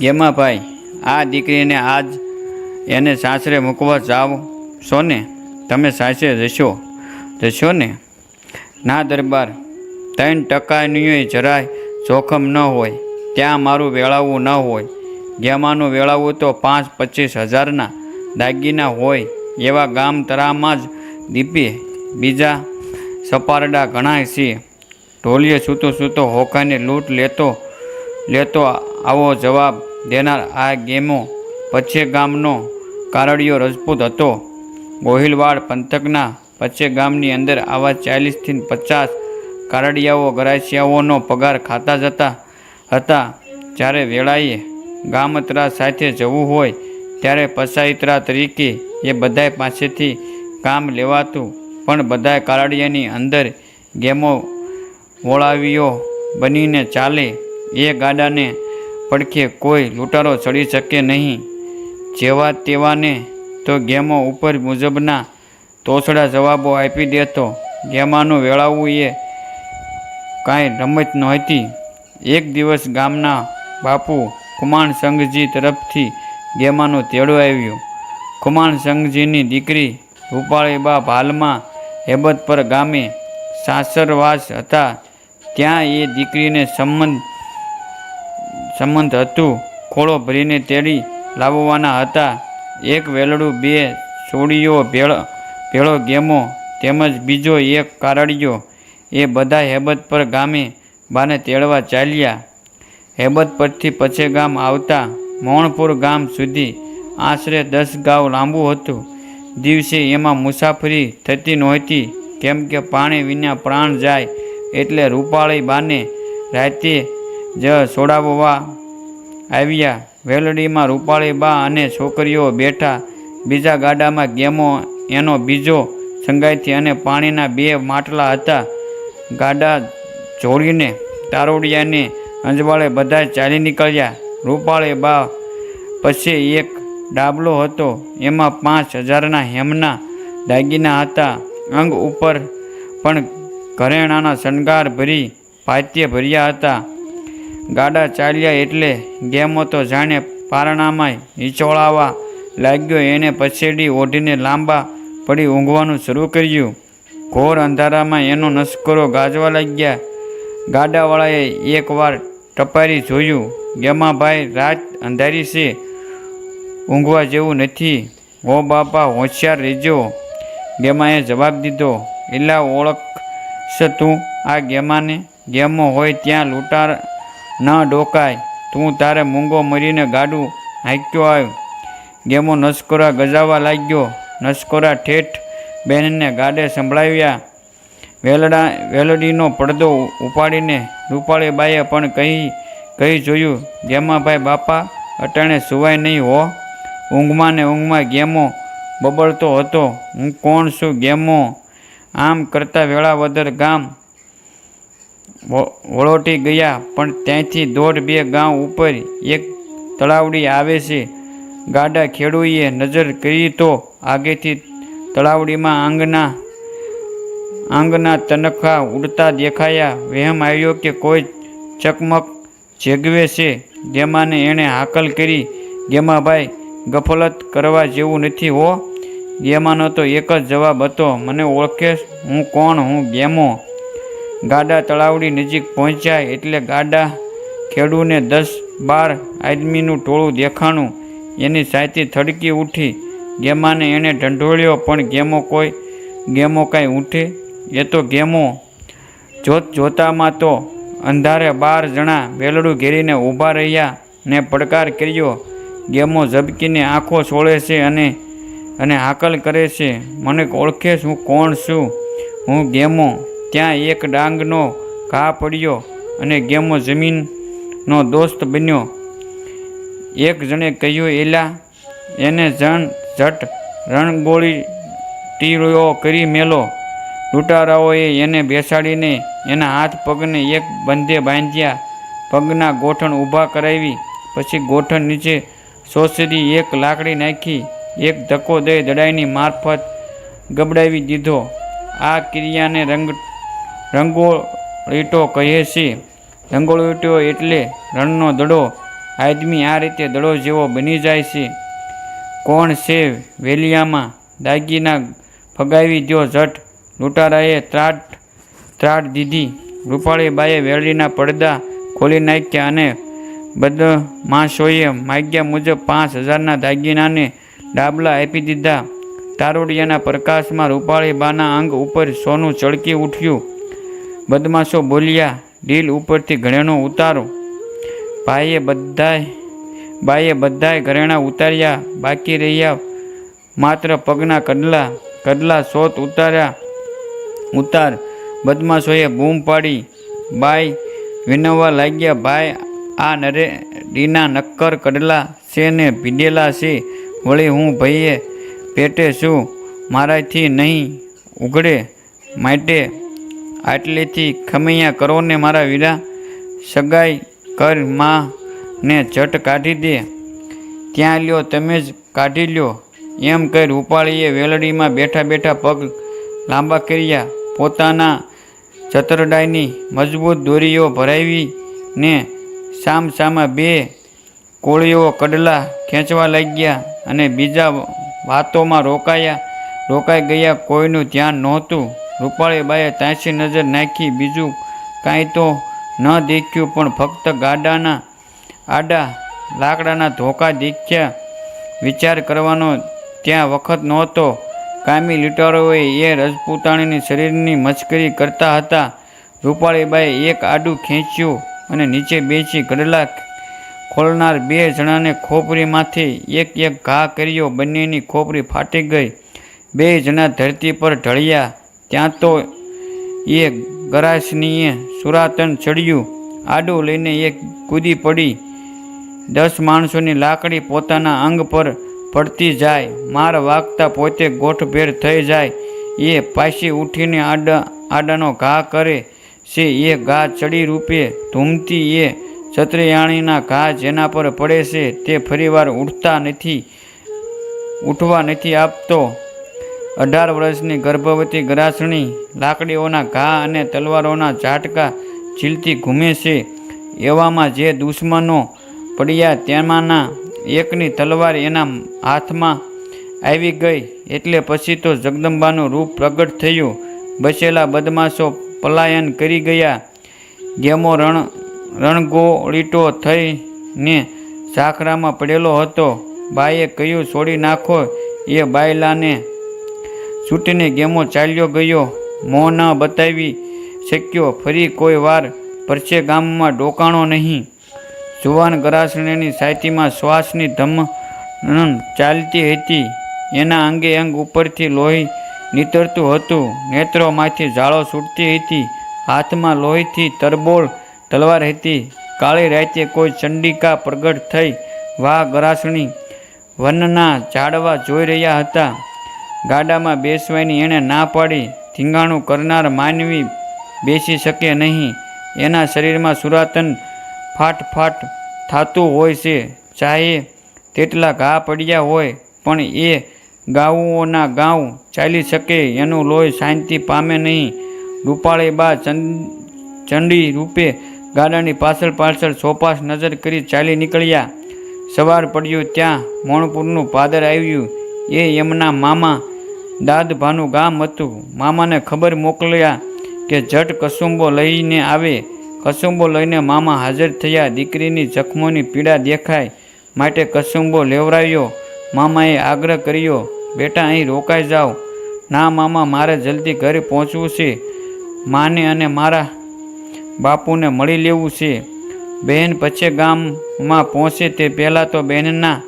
ગેમાભાઈ આ દીકરીને આજ એને સાસરે મૂકવા જાઓ છો ને તમે સાસરે જશો જશો ને? ના દરબાર, ત્રણ ટકાની જરાય જોખમ ન હોય, ત્યાં મારું વેળાવું ન હોય. ગેમાનું વેળાવું તો પાંચ પચીસ હજારના દાગીના હોય, એવા ગામ તરામાં જ દીપી બીજા સપારડા ઘણા છે. ઢોલીએ સૂતો સૂતો હોકાને લૂંટ લેતો લેતો આવો જવાબ દેનાર આ ગેમો પછે ગામનો કારડિયો રજપૂત હતો. ગોહિલવાડ પંથકના પછે ગામની અંદર આવા ચાલીસથી પચાસ કારડિયાઓ ગરાસિયાઓનો પગાર ખાતા જતા હતા. જ્યારે વેળાએ ગામતરા સાથે જવું હોય, ત્યારે પસાયતરા તરીકે એ બધાય પાસેથી કામ લેવાતું. પણ બધાય કારડિયાની અંદર ગેમો વોળાવીઓ બનીને ચાલે. એ ગાડાને પડખે કોઈ લૂંટારો ચડી શકે નહીં. જેવા તેવાને તો ગેમો ઉપર મુજબના તોછડા જવાબો આપી દેતો. ગેમાનું વેળાવવું એ કાંઈ રમત નહોતી. એક દિવસ ગામના બાપુ કુમાણ સંઘજી તરફથી ગેમાનું તેડું આવ્યું. કુમાણ સંઘજીની દીકરી રૂપાળીબા ભાલમાં હેબતપર ગામે સાસરવાસ હતા. ત્યાં એ દીકરીને સંબંધ સંબંધ હતું. ખોળો ભરીને તેડી લાવવાના હતા. એક વેલડું, બે સોડીઓ ભેળ, ભેળો ગેમો તેમજ બીજો એક કારડિયો. એ બધા હેબત પર ગામે બાને તેડવા ચાલ્યા. હેબત પરથી પછે ગામ આવતા મોણપુર ગામ સુધી આશરે દસ ગાવ લાંબુ હતું. દિવસે એમાં મુસાફરી થતી નહોતી. કેમ કે પાણી વિના પ્રાણ જાય એટલે રૂપાળી બાને રાતે જ છોડાવવા આવ્યા. વેલડીમાં રૂપાળી બા અને છોકરીઓ બેઠા. બીજા ગાડામાં ગેમો, એનો બીજો સંગાઈથી અને પાણીના બે માટલા હતા. ગાડા જોડીને તારોડિયાને અંજવાળે બધા ચાલી નીકળ્યા. રૂપાળે બા પછી એક ડાબલો હતો. એમાં પાંચ હજારના હેમના દાગીના હતા. અંગ ઉપર પણ ઘરેણાના શણગાર ભરી, ભાત્ય ભર્યા હતા. ગાડા ચાલ્યા એટલે ગેમો તો જાણે પારણામાં હિંચોળાવા લાગ્યો. એને પછેડી ઓઢીને લાંબા પડી ઊંઘવાનું શરૂ કર્યું. ઘોર અંધારામાં એનો નસકરો ગાજવા લાગ્યા. ગાડાવાળાએ એકવાર ટપારી જોયું. ગેમાભાઈ રાત અંધારી છે. ઊંઘવા જેવું નથી. હો બાપા, હોશિયાર રહેજો. ગેમાએ જવાબ દીધો. એલા ઓળખશે તું આ ગેમાને? ગેમો હોય ત્યાં લૂંટાર ન ડોકાય. તું તારે મૂંગો મરીને ગાડું હાંક્યો આવ. ગેમો નસકોરા ગજાવા લાગ્યો. નસકોરા ઠેઠ બહેનને ગાડે સંભળાવ્યા. વેલડા, વેલડીનો પડદો ઉપાડીને રૂપાળીબાઈએ પણ કહી કહી જોયું ગેમાભાઈ બાપા, અટાણે સુવાય નહીં હો. ઊંઘમાં ને ઊંઘમાં ગેમો બબડતો હતો. હું કોણ છું ગેમો? આમ કરતાં વેળાવદર ગામ વળોટી ગયા, પણ ત્યાંથી દોઢ બે ગામ ઉપર એક તળાવડી આવે છે. ગાડા ખેડૂએ નજર કરી તો આગેથી તળાવડીમાં આંગના આંગના તનખા ઉડતા દેખાયા. વહેમ આવ્યો કે કોઈ ચકમક જેગવે છે. ગેમાને એણે હાકલ કરી, ગેમાભાઈ, ગફલત કરવા જેવું નથી હો. ગેમાનો તો એક જ જવાબ હતો, મને ઓળખે હું કોણ? હું ગેમો ગાડા તળાવડી નજીક પહોંચ્યા એટલે ગાડા ખેડૂને દસ બાર આદમીનું ટોળું દેખાણું. એની સાયથી થડકી ઉઠી. ગેમાને એણે ઢંઢોળ્યો, પણ ગેમો કોઈ, ગેમો કાંઈ ઉઠે? એ તો ગેમો જોત જોતામાં તો અંધારે બાર જણા વેલડું ઘેરીને ઊભા રહ્યા ને પડકાર કર્યો. ગેમો ઝબકીને આંખો છોડે છે અને અને હાકલ કરે છે. મને ઓળખે હું કોણ છું? હું ગેમો ત્યાં એક ડાંગનો ઘા પડ્યો અને ગેમો જમીનનો દોસ્ત બન્યો. એક જણે કહ્યું, એલા, એને જણ ઝટ રણગોળી ટીરો કરી મેલો. લૂંટારાઓએ એને બેસાડીને એના હાથ પગને એક બંધે બાંધ્યા. પગના ગોઠણ ઊભા કરાવી, પછી ગોઠણ નીચે સોસરી એક લાકડી નાખી, એક ધક્કો દઈ દડાઈની મારફત ગબડાવી દીધો. આ ક્રિયાને રંગ રંગોળીટો કહે છે. રંગોળીટો એટલે રણનો દડો. આદમી આ રીતે દડો જેવો બની જાય છે. કોણ છે વેલિયામાં? દાગીના ફગાવી દ્યો ઝટ લૂંટારાએ ત્રાટ ત્રાટ દીધી. રૂપાળી બાએ વેલડીના પડદા ખોલી નાખ્યા અને બદમાશોએ માગ્યા મુજબ પાંચ હજારના દાગીનાને ડાબલા આપી દીધા. તારોડિયાના પ્રકાશમાં રૂપાળી બાના અંગ ઉપર સોનું ચળકી ઉઠ્યું. બદમાશો બોલ્યા ડીલ ઉપરથી ઘરેણું ઉતારો. ભાઈએ બધાય બાઈએ બધાય ઘરેણાં ઉતાર્યા, બાકી રહ્યા માત્ર પગના કડલા કડલા સોત ઉતાર્યા. ઉતાર, બદમાશોએ બૂમ પાડી. બાઈ વિનવવા લાગ્યા, ભાઈ, આ નરે ડીના નક્કર કડલા છે ને ભીડેલા છે? વળી હું ભાઈએ પેટે છું મારાથી નહીં ઉઘડે માટે આટલેથી ખમૈયા કરો ને મારા વીરા. સગાઈ કરમાં ને જટ કાઢી દે. ત્યાં લ્યો, તમે જ કાઢી લ્યો. એમ કહી રૂપાળીએ વેલડીમાં બેઠા બેઠા પગ લાંબા કર્યા. પોતાના ચતરડાઈની મજબૂત દોરીઓ ભરાવી ને સામસામા બે કોળીઓ કડલા ખેંચવા લાગ્યા અને બીજા વાતોમાં રોકાયા. રોકાઈ ગયા, કોઈનું ધ્યાન નહોતું. રૂપાળીબાએ તાંસી નજર નાખી. બીજું કાંઈ તો ન દેખ્યું, પણ ફક્ત ગાડાના આડા લાકડાના ધોકા દેખ્યા. વિચાર કરવાનો ત્યાં વખત નહોતો. કામી લીટરોએ એ રજપૂતાણીની શરીરની મશ્કરી કરતા હતા. રૂપાળીબાએ એક આડું ખેંચ્યું અને નીચે બેસી ગડલા ખોલનાર બે જણાને ખોપરીમાંથી એક એક ઘા કર્યો. બંનેની ખોપરી ફાટી ગઈ. બે જણા ધરતી પર ઢળ્યા. ત્યાં તો એ ગરાસનીએ સુરાતન ચડ્યું, આડું લઈને એક કૂદી પડી. દસ માણસોની લાકડી પોતાના અંગ પર પડતી જાય, માર વાગતા પોતે ગોઠભેર થઈ જાય. એ પાછી ઉઠીને આડા, આડાનો ઘા કરે છે, એ ઘા ચડી રૂપે ધૂમતી, એ છત્રિયાણીના ઘા જેના પર પડે છે, તે ફરીવાર ઉઠતા નથી, ઉઠવા નથી આપતો. અઢાર વર્ષની ગર્ભવતી ગરાસણી લાકડીઓના ઘા અને તલવારોના ઝાટકા ઝીલતી ઘૂમે છે. એવામાં જે દુશ્મનો પડ્યા તેમાંના એકની તલવાર એના હાથમાં આવી ગઈ એટલે પછી તો જગદંબાનું રૂપ પ્રગટ થયું. બચેલા બદમાશો પલાયન કરી ગયા. ગેમો રણ, રણગોળીટો થઈને ઝાખરામાં પડેલો હતો. બાઈએ કહ્યું, છોડી નાખો, એ બાયલાને છૂટીને ગેમો ચાલ્યો ગયો. મોં ન બતાવી શક્યો ફરી કોઈ વાર પરસે ગામમાં ડોકાણો નહીં. જુવાન ગરાસણીની સાયતીમાં શ્વાસની ધમન ચાલતી હતી. એના અંગે અંગ ઉપરથી લોહી નીતરતું હતું. નેત્રોમાંથી ઝાળો છૂટતી હતી. હાથમાં લોહીથી તરબોળ તલવાર હતી. કાળી રાતે કોઈ ચંડિકા પ્રગટ થઈ. વાહ ગરાસણી, વનના ઝાડવા જોઈ રહ્યા હતા. ગાડામાં બેસવાની એણે ના પાડી, ધીંગાણું કરનાર માનવી બેસી શકે નહીં. એના શરીરમાં સુરાતન ફાટ ફાટ થતું હોય છે. ચાહે તેટલા ઘા પડ્યા હોય, પણ એ ગાઉઓના ગાઉ ચાલી શકે એનું લોહી શાંતિ પામે નહીં. રૂપાળી બા ચંડી રૂપે ગાડાની પાછળ પાછળ સોપાસ નજર કરી ચાલી નીકળ્યા. સવાર પડ્યું ત્યાં મોણપુરનું પાદર આવ્યું. એ એમના મામા દાદભાનું ગામ હતું. મામાને ખબર મોકલ્યા કે જટ કસુંબો લઈને આવે. કસુંબો લઈને મામા હાજર થયા. દીકરીની જખમોની પીડા દેખાય માટે કસુંબો લેવરાયો મામાએ આગ્રહ કર્યો, બેટા, અહીં રોકાઈ જાઓ. ના, મામા, મારે જલ્દી ઘરે પહોંચવું છે. માને અને મારા બાપુને મળી લેવું છે. બહેન પછી ગામમાં પહોંચે તે પહેલાં તો બહેનના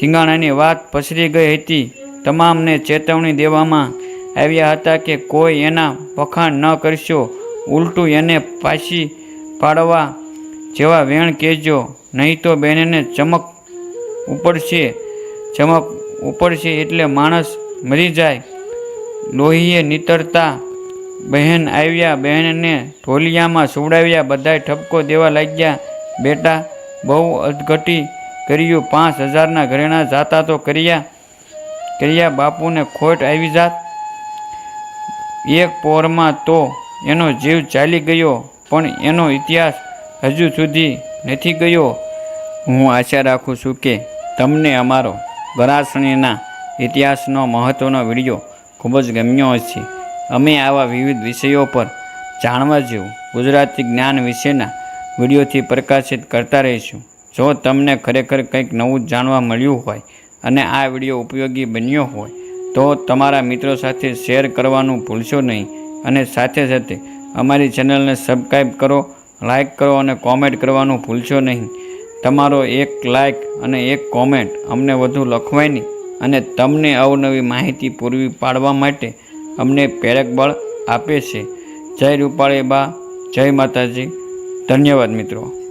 થીંગાણાની વાત પસરી ગઈ હતી. તમામને ચેતવણી દેવામાં આવ્યા હતા કે કોઈ એના વખાણ ન કરશો. ઉલટું એને પાછી પાડવા જેવા વેણ કહેજો. નહીં તો બેનને ચમક ઉપડશે. ચમક ઉપડશે એટલે માણસ મરી જાય. લોહીએ નીતરતા બહેન આવ્યા. બહેનને ઢોલિયામાં સુવડાવ્યા. બધાય ઠપકો દેવા લાગ્યા. બેટા બહુ અધઘટી કર્યું. પાંચ હજારના ઘરેણા જાતા તો કર્યા. કર્યા બાપુને ખોટ આવી જાત. એક પોરમાં તો એનો જીવ ચાલી ગયો, પણ એનો ઇતિહાસ હજુ સુધી નથી ગયો. હું આશા રાખું છું કે તમને અમારો ગરાસણીના ઇતિહાસનો મહત્ત્વનો વીડિયો ખૂબ જ ગમ્યો હશે. અમે આવા વિવિધ વિષયો પર જાણવા જેવું ગુજરાતી જ્ઞાન વિશેના વિડીયોથી પ્રકાશિત કરતા રહીશું. જો તમને ખરેખર કંઈક નવું જાણવા મળ્યું હોય અને આ વીડિયો ઉપયોગી બન્યો હોય, તો તમારા મિત્રો સાથે શેર કરવાનું ભૂલશો નહીં. અને સાથે સાથે અમારી ચેનલને સબસ્ક્રાઈબ કરો, લાઇક કરો અને કોમેન્ટ કરવાનું ભૂલશો નહીં. તમારો એક લાઇક અને એક કોમેન્ટ અમને વધુ લખવાની અને તમને અવનવી માહિતી પૂરી પાડવા માટે અમને પ્રેરક બળ આપે છે. જય રૂપાળી બા, જય માતાજી. ધન્યવાદ મિત્રો.